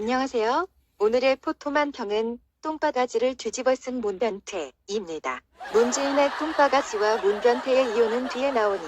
안녕하세요. 오늘의 포토만 평은 똥바가지를 뒤집어 쓴 문변태입니다. 문재인의 똥바가지와 문변태의 이유는 뒤에 나오니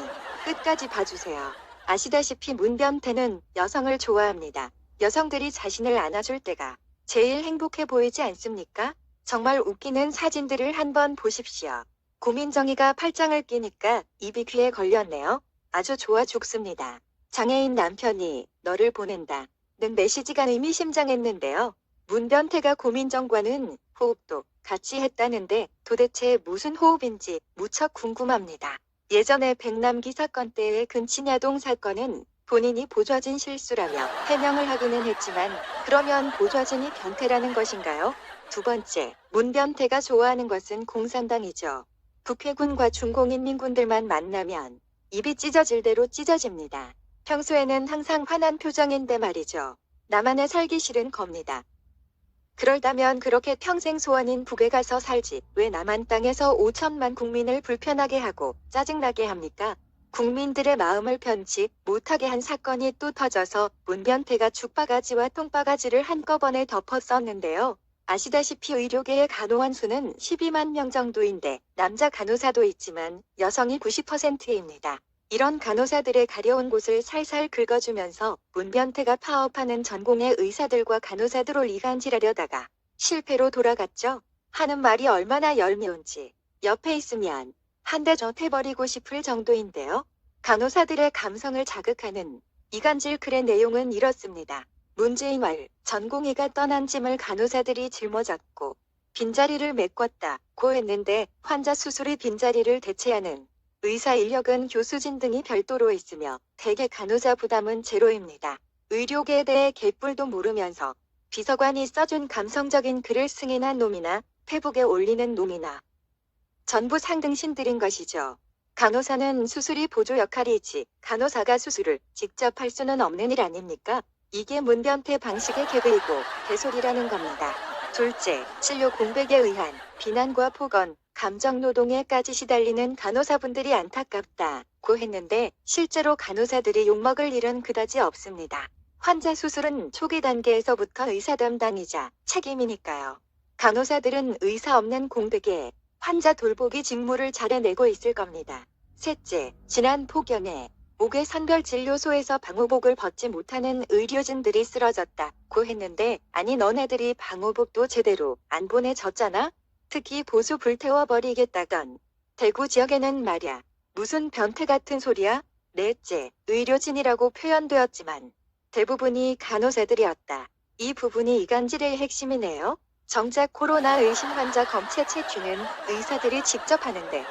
끝까지 봐주세요. 아시다시피 문변태는 여성을 좋아합니다. 여성들이 자신을 안아줄 때가 제일 행복해 보이지 않습니까? 정말 웃기는 사진들을 한번 보십시오. 고민정이가 팔짱을 끼니까 입이 귀에 걸렸네요. 아주 좋아 죽습니다. 장애인 남편이 너를 보낸다. 는 메시지가 의미심장했는데요. 문변태가 고민정과는 호흡도 같이 했다는데 도대체 무슨 호흡인지 무척 궁금합니다. 예전에 백남기 사건 때의 근친야동 사건은 본인이 보좌진 실수라며 해명을 하기는 했지만 그러면 보좌진이 변태라는 것인가요? 두 번째, 문변태가 좋아하는 것은 공산당이죠. 북해군과 중공인 민군들만 만나면 입이 찢어질 대로 찢어집니다. 평소에는 항상 화난 표정인데 말이죠. 나만의 살기 싫은 겁니다. 그럴다면 그렇게 평생 소원인 북에 가서 살지 왜 남한 땅에서 5천만 국민을 불편하게 하고 짜증나게 합니까? 국민들의 마음을 편치 못하게 한 사건이 또 터져서 문변태가 죽바가지와 똥바가지를 한꺼번에 덮었었는데요. 아시다시피 의료계의 간호원 수는 12만 명 정도인데 남자 간호사도 있지만 여성이 90%입니다. 이런 간호사들의 가려운 곳을 살살 긁어주면서 문변태가 파업하는 전공의 의사들과 간호사들을 이간질하려다가 실패로 돌아갔죠. 하는 말이 얼마나 얄미운지 옆에 있으면 한대 젖해버리고 싶을 정도인데요. 간호사들의 감성을 자극하는 이간질 글의 내용은 이렇습니다. 문재인 말 전공의가 떠난 짐을 간호사들이 짊어졌고 빈자리를 메꿨다 고 했는데 환자 수술이 빈자리를 대체하는 의사 인력은 교수진 등이 별도로 있으며 대개 간호사 부담은 제로입니다. 의료계에 대해 개뿔도 모르면서 비서관이 써준 감성적인 글을 승인한 놈이나 페북에 올리는 놈이나 전부 상등신들인 것이죠. 간호사는 수술이 보조 역할이지 간호사가 수술을 직접 할 수는 없는 일 아닙니까? 이게 문변태 방식의 개그이고 개소리라는 겁니다. 둘째, 진료 공백에 의한 비난과 폭언, 감정노동에까지 시달리는 간호사분들이 안타깝다 고 했는데 실제로 간호사들이 욕먹을 일은 그다지 없습니다. 환자 수술은 초기 단계에서부터 의사 담당이자 책임이니까요. 간호사들은 의사 없는 공백에 환자 돌보기 직무를 잘해내고 있을 겁니다. 셋째, 지난 폭염에 목의 선별진료소에서 방호복을 벗지 못하는 의료진들이 쓰러졌다 고 했는데 아니 너네들이 방호복도 제대로 안 보내줬잖아? 특히 보수 불태워버리겠다던 대구 지역에는 말야 무슨 변태 같은 소리야? 넷째, 의료진이라고 표현되었지만 대부분이 간호사들이었다. 이 부분이 이간질의 핵심이네요. 정작 코로나 의심 환자 검체 채취는 의사들이 직접 하는데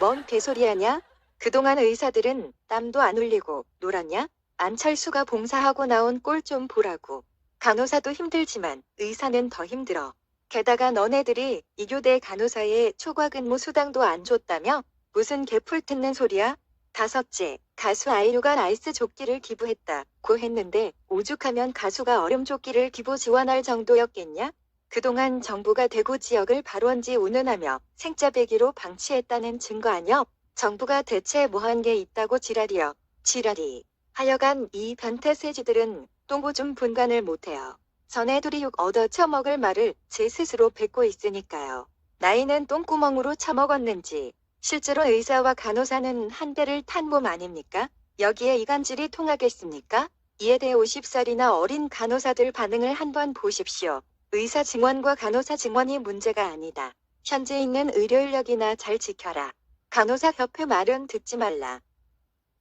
뭔 개소리하냐? 그동안 의사들은 땀도 안 흘리고 놀았냐? 안철수가 봉사하고 나온 꼴 좀 보라고. 간호사도 힘들지만 의사는 더 힘들어. 게다가 너네들이 이교대 간호사의 초과 근무 수당도 안 줬다며? 무슨 개풀 뜯는 소리야? 다섯째, 가수 아이유가 라이스 조끼를 기부했다고 했는데 오죽하면 가수가 얼음 조끼를 기부 지원할 정도였겠냐? 그동안 정부가 대구 지역을 발원지 운운하며 생짜배기로 방치했다는 증거 아니여? 정부가 대체 뭐한 게 있다고 지랄이여. 지랄이. 하여간 이 변태 세지들은 똥고 좀 분간을 못해요. 전에 둘이 욕 얻어 처먹을 말을 제 스스로 뱉고 있으니까요. 나이는 똥구멍으로 처먹었는지 실제로 의사와 간호사는 한 대를 탄 몸 아닙니까? 여기에 이간질이 통하겠습니까? 이에 대해 50살이나 어린 간호사들 반응을 한번 보십시오. 의사 증원과 간호사 증원이 문제가 아니다. 현재 있는 의료 인력이나 잘 지켜라. 간호사 협회 말은 듣지 말라.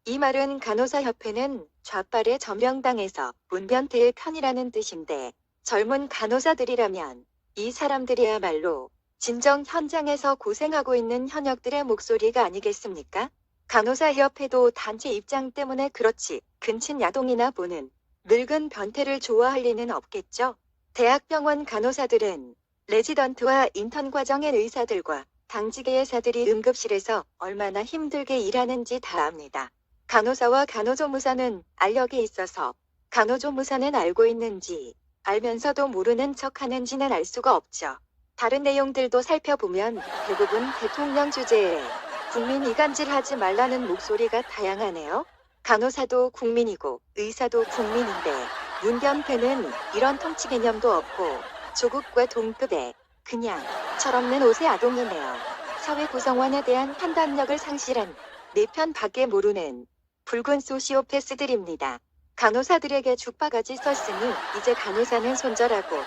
이 말은 간호사 협회는 좌빨의 저명당에서 문변태의 편이라는 뜻인데 젊은 간호사들이라면 이 사람들이야말로 진정 현장에서 고생하고 있는 현역들의 목소리가 아니겠습니까? 간호사 협회도 단체 입장 때문에 그렇지 근친 야동이나 보는 늙은 변태를 좋아할 리는 없겠죠. 대학병원 간호사들은 레지던트와 인턴 과정의 의사들과 당직의 의사들이 응급실에서 얼마나 힘들게 일하는지 다 압니다. 간호사와 간호조무사는 알력이 있어서 간호조무사는 알고 있는지 알면서도 모르는 척 하는지는 알 수가 없죠. 다른 내용들도 살펴보면 대부분 대통령 주제에 국민 이간질하지 말라는 목소리가 다양하네요. 간호사도 국민이고 의사도 국민인데 문변태는 이런 통치 개념도 없고 조국과 동급의 그냥 철없는 옷의 아동이네요. 사회 구성원에 대한 판단력을 상실한 내 편 밖에 모르는 붉은 소시오패스들입니다. 간호사들에게 죽바가지 썼으니 이제 간호사는 손절하고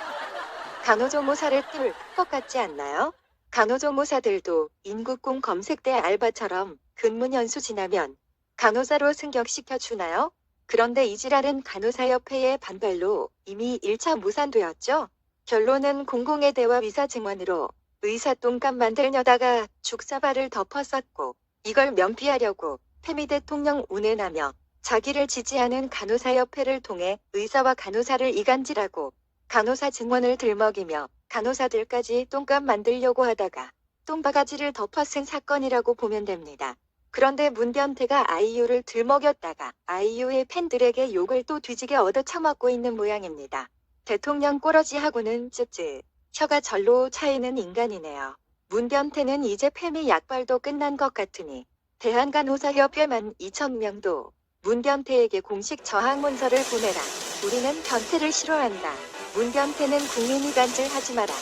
간호조무사를 뜰것 같지 않나요? 간호조무사들도 인국공 검색대 알바처럼 근무 연수 지나면 간호사로 승격시켜 주나요? 그런데 이지랄은 간호사협회의 반발로 이미 1차 무산되었죠? 결론은 공공의 대화 의사 증언으로 의사 똥값 만들려다가 죽사발을 덮었었고 이걸 면피하려고 태미 대통령 운운하며 자기를 지지하는 간호사협회를 통해 의사와 간호사를 이간질하고 간호사 증언을 들먹이며 간호사들까지 똥값 만들려고 하다가 똥바가지를 덮어쓴 사건이라고 보면 됩니다. 그런데 문변태가 아이유를 들먹였다가 아이유의 팬들에게 욕을 또 뒤지게 얻어 처먹고 있는 모양입니다. 대통령 꼬러지하고는 쯧쯧 혀가 절로 차이는 인간이네요. 문변태는 이제 패미 약발도 끝난 것 같으니 대한간호사협회만 2천명도 문변태에게 공식 저항 문서를 보내라. 우리는 변태를 싫어한다. 문변태는 국민이 간질하지 마라.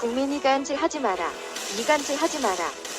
국민이 간질하지 마라. 이간질하지 마라.